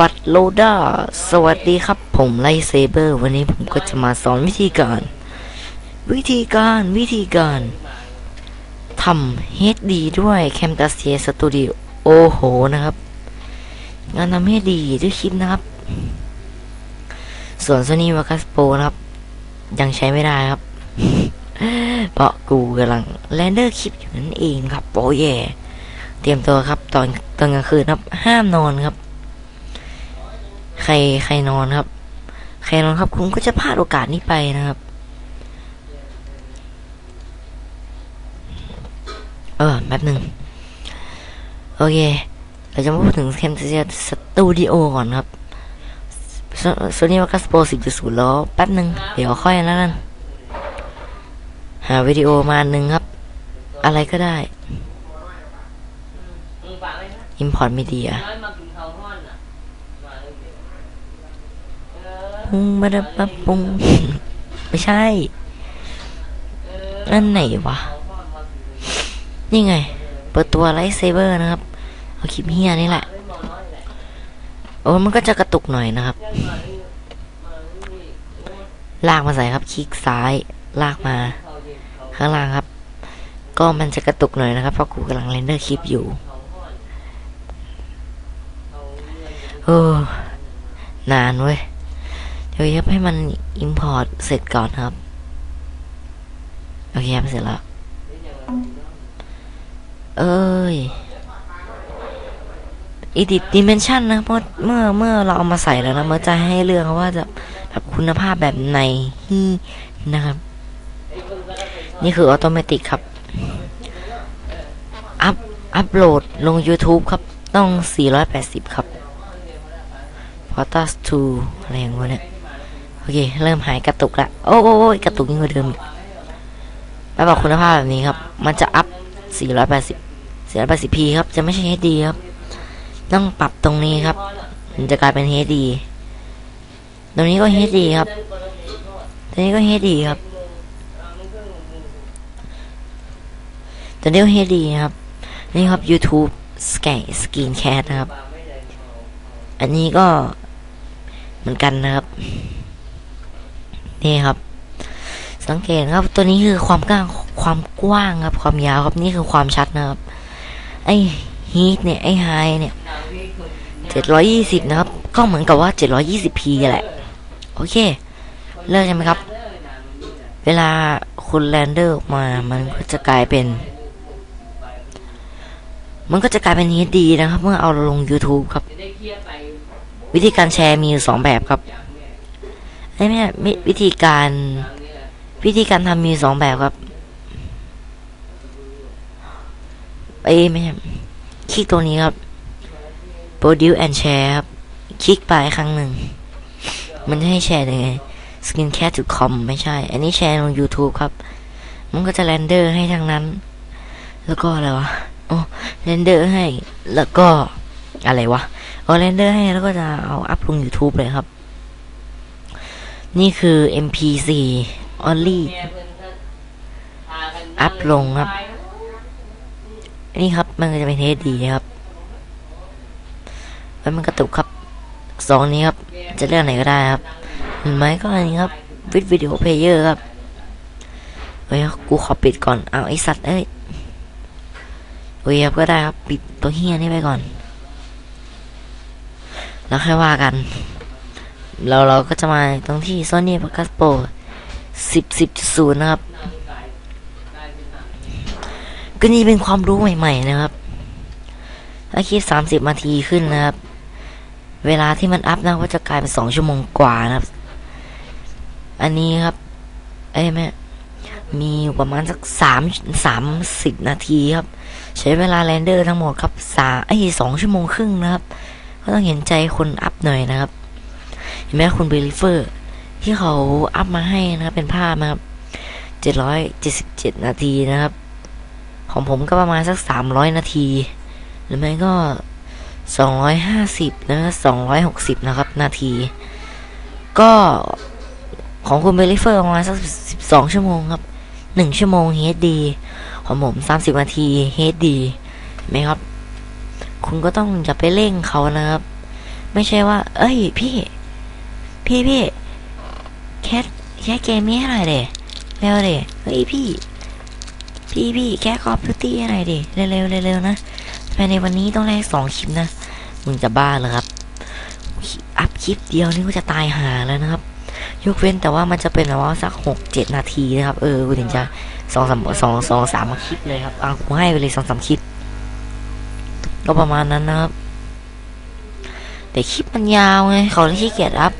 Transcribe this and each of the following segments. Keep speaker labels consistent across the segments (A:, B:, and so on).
A: ฟัดโลดาสวัสดีครับผมไลเซเบอร์ วันนี้ผมก็จะมาสอนวิธีการ วิธีการวิธีการทำ HD ด้วย Camtasia Studio โอ้โหนะครับ งานทำ HD ด้วยคลิปนะครับ ส่วน Sony Vegas Pro นะครับ ยังใช้ไม่ได้ครับ เพราะกูกำลังแรนเดอร์คลิปอยู่นั่นเองครับโอ้ยเตรียมตัวครับตอนตอนกลางคืนครับ ห้ามนอนครับ ใครใครนอนครับ ใครนอนครับ คุณก็จะพลาดโอกาสนี้ไปนะครับ เออแป๊บหนึ่งโอเค เราจะมาพูดถึง Camtasia Studio ก่อนครับ Sony Vegas Pro 10.0แล้วแป๊บหนึ่งเดี๋ยวค่อยแล้วกันหาวิดีโอมาหนึ่งครับ อะไรก็ได้ Import Media ปุงมาดปะปุงไม่ใช่นั่นไหนวะ นี่ไง เปิดตัวไลท์เซเบอร์นะครับ เอาคลิปเฮียนี่แหละ โอ้มันก็จะกระตุกหน่อยนะครับ ลากมาใส่ครับ คลิกซ้าย ลากมา ข้างล่างครับ ก็มันจะกระตุกหน่อยนะครับ เพราะกูกำลังเรนเดอร์คลิปอยู่โอ้นานเว้ย เดี๋ยวยับให้มัน import เสร็จก่อนครับ โอเคครับ เสร็จแล้ว เอ้ย edit dimension นะเพราะเมื่อเมื่อเราเอามาใส่แล้วนะมันจะให้เลือกว่าจะแบบคุณภาพแบบไหนนะครับ นี่คือออโตเมติกครับ อัพอัพโหลดลง YouTube ครับ ต้อง 480 ครับ p o t a s 2อะไรอย่างเงี้ยเนี่ย โอเค เริ่มหายกระตุกละโอ้โอ้ยกระตุกยิ่งกว่าเดิมแล้วบอกคุณภาพแบบนี้ครับ มันจะอัพ 480 480p ครับ จะไม่ใช่ HD ครับ ต้องปรับตรงนี้ครับ มันจะกลายเป็น HD ตรงนี้ก็ HD ครับ ตรงนี้ก็ HD ครับตัวนี้ก็ HD ครับ นี่ครับ YouTube สแกนสกรีนแคสนะครับ อันนี้ก็เหมือนกันนะครับ นี่ครับ สังเกตครับ ตัวนี้คือความกว้างความกว้างครับ ความยาวครับนี่คือความชัดนะครับ ไอฮีทเนี่ยไอไฮเนี่ยเจ็ดร้อยี่สิบนะครับ ก็เหมือนกับว่าเจ็ดร้อยี่สิบพีแหละ โอเค เลิกใช่ไหมครับ เวลาคุณแรนเดอร์ออกมา มันก็จะกลายเป็น มันก็จะกลายเป็น HD นะครับ เมื่อเอาลง YouTube ครับ วิธีการแชร์มีอยู่สองแบบครับ ไอ้แม่วิธีการวิธีการทำมีสองแบบครับไอ้แม่คลิกตรงนี้ครับ produce and share ครับ คลิกไปครั้งหนึ่ง มันจะให้แชร์ยังไง skincare.com ไม่ใช่ อันนี้แชร์ลง YouTube ครับ มันก็จะเรนเดอร์ให้ทั้งนั้น แล้วก็อะไรวะโอ้เรนเดอร์ให้ แล้วก็อะไรวะเอาเรนเดอร์ให้แล้วก็จะเอาอัพลง YouTube เลยครับ นี่คือ MP4 only อัพลงครับ นี่ครับมันก็จะเป็นเทสดีครับแล้วมันกระตุกครับสองนี้ครับ จะเลือกไหนก็ได้ครับเห็นไหมก็อันนี้ครับวิดวิดีโอเพลเยอร์ครับเฮ้ยกูขอปิดก่อนเอาไอสัตว์เอ้ยโอเคครับก็ได้ครับ ปิดตัวเฮียนี่ไปก่อน แล้วค่อยว่ากัน เราเราก็จะมาตรงที่ Sony Vegas Pro 10 10.0 นะครับ ก็นี่เป็นความรู้ใหม่ ๆ นะครับถ้าคลิป30 นาทีขึ้นนะครับ เวลาที่มันอัพนะก็จะกลายเป็น 2 ชั่วโมงกว่านะครับ อันนี้ครับ เอ้ยแม่มีประมาณสักสามสามสิบนาทีครับ ใช้เวลาแรนเดอร์ทั้งหมดครับสาไอ้สองชั่วโมงครึ่งนะครับ ก็ต้องเห็นใจคนอัพหน่อยนะครับ เห็นไหมคุณเบลิเฟอร์ ที่เขาอัพมาให้นะครับเป็นภาพนะครับเจ็ดร้อยเจ็ดสิบเจ็ดนาทีนะครับ ของผมก็ประมาณสักสามร้อยนาที หรือไม่ก็สองร้อยห้าสิบนะสองร้อยหกสิบนะครับ นาที ก็ของคุณเบลิเฟอร์ประมาณสักสิบสองชั่วโมงครับหนึ่งชั่วโมง HD ของผมสามสิบนาที HD ไหมครับ คุณก็ต้องอย่าไปเร่งเขานะครับ ไม่ใช่ว่า เอ้ย พี่ พี่พี่แคทแคทเกมนี้ให้หน่อยเดเร็วเดเฮ้ยพี่ พี่พี่แคทคอฟฟิวตี้ให้หน่อยเดเร็วเร็วเร็วนะภายในวันนี้ต้องได้สองคลิปนะมึงจะบ้าเหรอครับ อัพคลิปเดียวนี่ก็จะตายหาแล้วนะครับ ยกเว้นแต่ว่ามันจะเป็นแบบว่าสักหกเจ็ดนาทีนะครับ เออกูถึงจะสองสามสองสองสามคลิปเลยครับอะกูให้ไปเลยสองสามคลิปก็ประมาณนั้นนะครับ แต่คลิปมันยาวไงเขาเลยขี้เกียจอัพ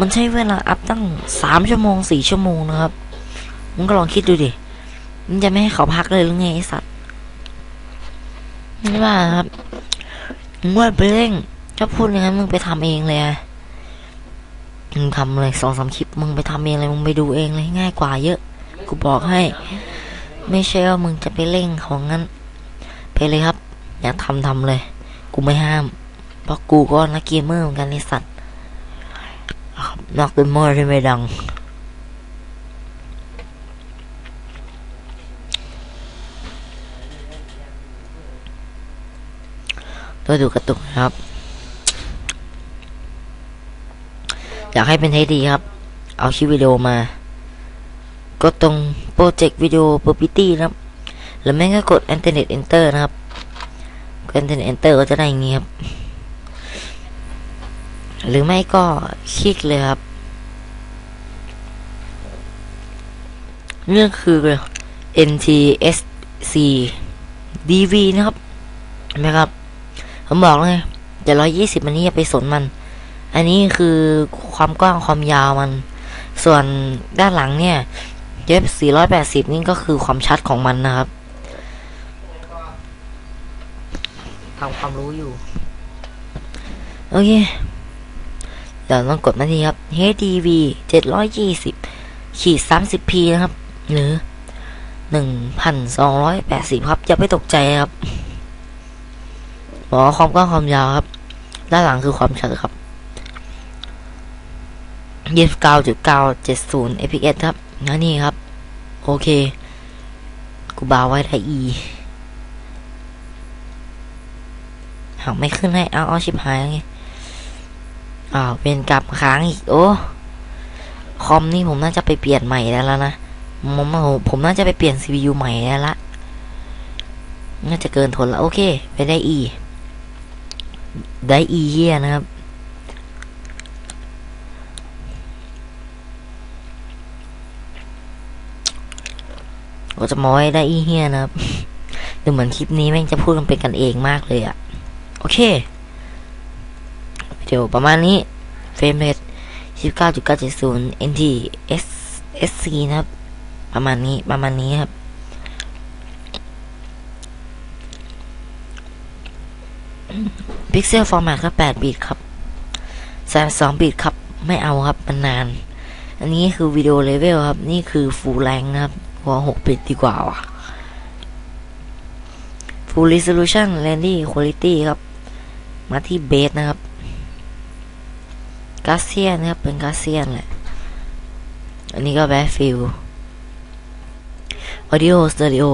A: มันใช้เวลาอัพตั้งสามชั่วโมงสี่ชั่วโมงนะครับ มึงก็ลองคิดดูดิมึงจะไม่ให้เขาพักเลยหรือไงไอสัตว์ไม่ว่าครับมึงว่าไปเร่ง ถ้าพูดอย่างนั้นมึงไปทำเองเลยมึงทำเลยสองสามคลิปมึงไปทำเองเลยมึงไปดูเองเลยง่ายกว่าเยอะ กูบอกให้ ไม่ใช่ว่ามึงจะไปเร่งของงั้น ไปเลยครับ อยากทำทำเลย กูไม่ห้าม เพราะกูก็นักเกมเมอร์เหมือนกันไอสัตว์ นักเกมเมอที่ไม่ดัง ตัวดูกระตุกนะครับ อยากให้เป็นเทดีครับ เอาคลิวิดีโอมากดตรงโปรเจกต์วิดีโอ property นะครับ แล้วแม่งก็กด internet enter นะครับกด internet enter ก็จะได้อย่างงี้ครับ หรือไม่ก็คลิกเลยครับ เรื่องคือ NTSC DV นะครับเห็นไหมครับ ผมบอกแล้วไงแต่ร้อยยี่สิบมันนี่อย่าไปสนมัน อันนี้คือความกว้างความยาวมัน ส่วนด้านหลังเนี่ยเย็บ480นี่ก็คือความชัดของมันนะครับทำความรู้อยู่ โอเค เดี๋ยวต้องกดมาทีครับ HDV 720ขีด 30p นะครับ หรือ 1,280 ครับอย่าไปตกใจครับบอกความกว้างความยาวครับ ด้านหลังคือความชัดครับ29.970 fps ครับงั้นนี่ครับ โอเค กูบาวไว้ได้ e หากไม่ขึ้นให้เอาเอาชิบหายไง อ้าวเป็นกลับค้างอีก โอ้คอมนี่ผมน่าจะไปเปลี่ยนใหม่แล้วแล้วนะผมผมน่าจะไปเปลี่ยน CPU ใหม่แล้วละน่าจะเกินทนแล้วโอเค ไปได้ e ได้ e เฮียนะครับ ก็จะมาไว้ได้อีเฮียนะครับดูเหมือนคลิปนี้แม่งจะพูดกันเป็นกันเองมากเลยอะโอเค เดี๋ยวประมาณนี้เฟรมเรท19.970 NT S SC นะครับ ประมาณนี้ประมาณนี้ครับพิกเซลฟอร์แมตครับ8บิตครับ32บิตครับ ไม่เอาครับมันนาน อันนี้คือวิดีโอเลเวลครับ นี่คือฟูลแรงนะครับหัว6บิตดีกว่าว่ะ Full Resolution Render Quality ครับ มาที่เบสนะครับ กาเซียนนะครับเป็นกาเซียนแหละ อันนี้ก็แบฟฟิล Audio Stereo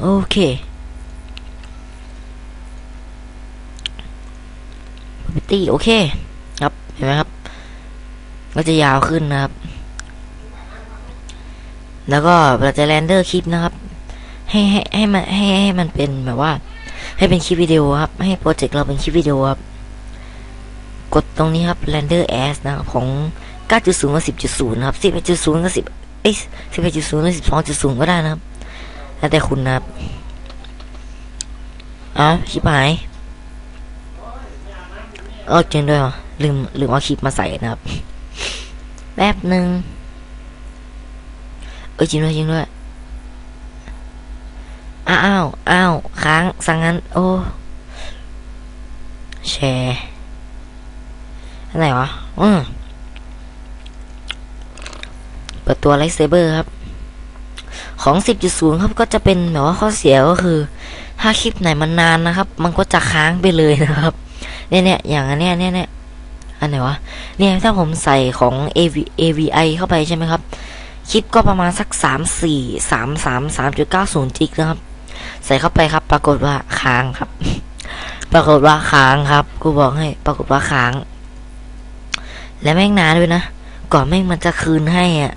A: โอเค Quality โอเคครับเห็นไหมครับ ก็จะยาวขึ้นนะครับ แล้วก็เราจะแรนเดอร์คลิปนะครับ ให้ให้ให้มันให้ให้มันเป็นแบบว่า ให้เป็นคลิปวิดีโอครับ ให้โปรเจกต์เราเป็นคลิปวิดีโอครับ กดตรงนี้ครับ render as นะครับของ 9.0 กับ 10.0 นะครับ 11.0 กับ 10เอ้ย11.0 กับ 12.0 ก็ได้นะครับ แล้วแต่คุณนะครับอ้าวชิบหายเออจริงด้วยวะลืมลืมเอาคลิปมาใส่นะครับ แป๊บหนึ่งเออจริงด้วยจริงด้วยอ้าวอ้าวค้างสังงั้น โอ้แชร์ อะไรวะอืมเปิดตัวไลท์เซเบอร์ครับ ของ 10.0 ครับก็จะเป็นแบบว่าข้อเสียก็คือ ถ้าคลิปไหนมันนานนะครับ มันก็จะค้างไปเลยนะครับ เนี่ยเนี่ยอย่างอันเนี้ยเนี่ยเนี่ยอันไหนวะ เนี่ยถ้าผมใส่ของ AV AVI เข้าไปใช่ไหมครับ คลิปก็ประมาณสักสามสี่สามสามสามจุดเก้าศูนย์จิกนะครับ ใส่เข้าไปครับ ปรากฏว่าค้างครับ ปรากฏว่าค้างครับ กูบอกให้ ปรากฏว่าค้าง และแม่งนานด้วยนะ ก่อนแม่งมันจะคืนให้อะ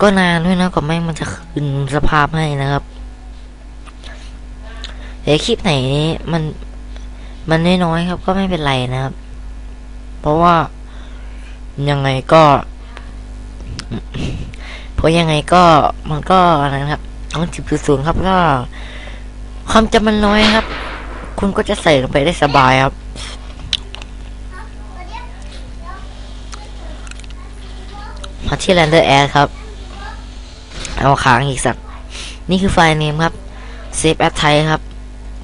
A: ก็นานด้วยนะก่อนแม่งมันจะคืนสภาพให้นะครับเดี๋ยวคลิปไหนมันมันน้อยๆครับ ก็ไม่เป็นไรนะครับ เพราะว่ายังไงก็ เพราะยังไงก็มันก็อะไรนะครับต้องจิบศูนย์ครับก็ความจำมันน้อยครับ คุณก็จะใส่ลงไปได้สบายครับ มาที่ Render Add ครับ เอาค้างอีกสัก นี่คือไฟล์เนมครับ Save as Type ครับ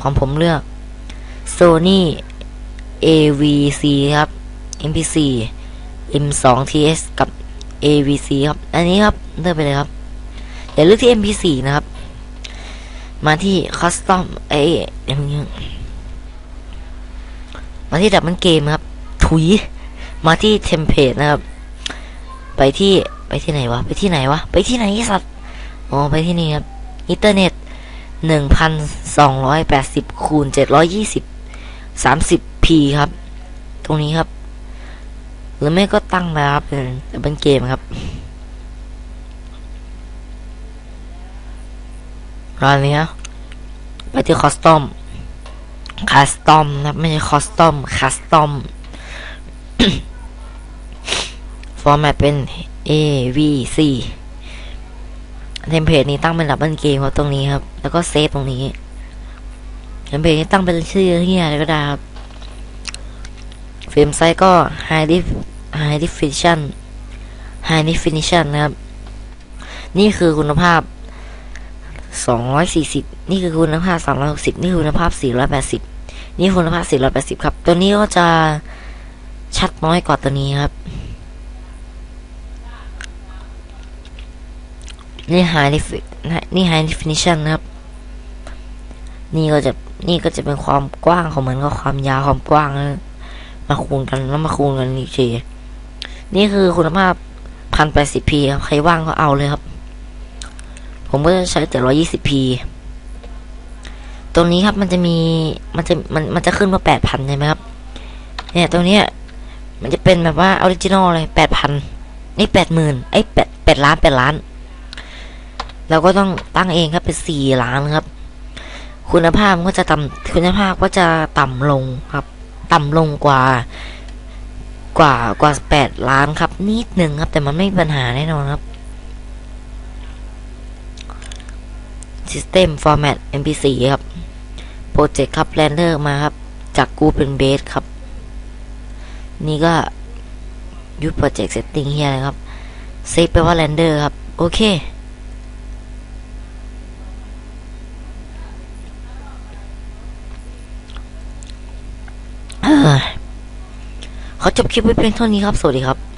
A: ของผมเลือก Sony AVC ครับ MP4 M2TS กับ AVC ครับ อันนี้ครับเลือกไปเลยครับอย่าเลือกที่ MP4 นะครับ มาที่ Custom เอ้ยเดี๋ย มาที่ดับมันเกมครับ ถุย มาที่ Template นะครับ ไปที่ไปที่ไหนวะ ไปที่ไหนวะ ไปที่ไหนไอ้สัตว์ อ๋อ ไปที่นี่ครับอินเทอร์เน็ตหนึ่งพันสองร้อยแปดสิบคูณเจ็ดร้อยยี่สิบสามสิบพีครับ ตรงนี้ครับ หรือไม่ก็ตั้งมาครับเป็นเป็นเกมครับร้านนี้ครับไปที่คอสตอม คาสตอมนะไม่ใช่คอสตอมคาสตอมฟอร์แมตเป็น A V C เทมเพลตนี้ตั้งเป็นดับเบิลเกมครับตรงนี้ครับ แล้วก็เซฟตรงนี้เทมเพลตนี้ตั้งเป็นชื่อเฮียอะไรก็ได้ครับเฟรมไซส์ก็ high def high definition high definition นะครับ นี่คือคุณภาพ 240 นี่คือคุณภาพ 360 นี่คือคุณภาพ 480 นี่คุณภาพ 480 ครับ ตัวนี้ก็จะชัดน้อยกว่าตัวนี้ครับ นี่ high def นี่ high definition นครับ นี่ก็จะ นี่ก็จะเป็นความกว้างของมันก็ความยาวความกว้างนะมาคูณกันแล้วมาคูณกันอีกทีนี่คือคุณภาพ 1080p ครับ ใครว่างก็เอาเลยครับ ผมก็จะใช้ 720p ตรงนี้ครับมันจะมีมันจะมันมันจะขึ้นว่า8,000ใช่ไหมครับ เนี่ยตรงเนี้ยมันจะเป็นแบบว่าออริจินอลเลย 8,000 นี่ 80,000ไอ้8 8ล้าน8ล้าน เราก็ต้องตั้งเองครับเป็นสี่ล้านครับ คุณภาพก็จะต่ำคุณภาพก็จะต่ำลงครับ ต่ำลงกว่ากว่ากว่าแปดล้านครับนิดหนึ่งครับ แต่มันไม่มีปัญหาแน่นอนครับ System Format MP4 ครับ Project ครับ Render มาครับ จากกูเป็นเบสครับ นี่ก็ยุด Project Setting เฮียอะครับ เซฟไปว่า Render ครับ โอเคเขอจบคลิปไว้เพียงเท่านี้ครับ สวัสดีครับ